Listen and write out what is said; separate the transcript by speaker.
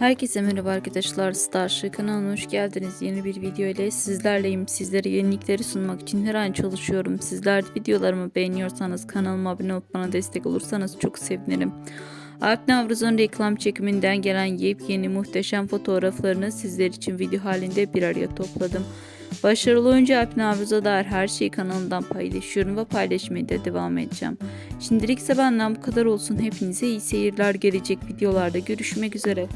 Speaker 1: Herkese merhaba arkadaşlar. Starship kanalına hoş geldiniz. Yeni bir video ile sizlerleyim. Sizlere yenilikleri sunmak için her an çalışıyorum. Sizler de videolarımı beğeniyorsanız kanalıma abone olup bana destek olursanız çok sevinirim. Alp Navruz'un reklam çekiminden gelen yepyeni muhteşem fotoğraflarını sizler için video halinde bir araya topladım. Başarılı oyuncu Alp Navruz'a dair her şeyi kanalından paylaşıyorum ve paylaşmaya da devam edeceğim. Şimdilik ise benden bu kadar olsun. Hepinize iyi seyirler gelecek videolarda görüşmek üzere.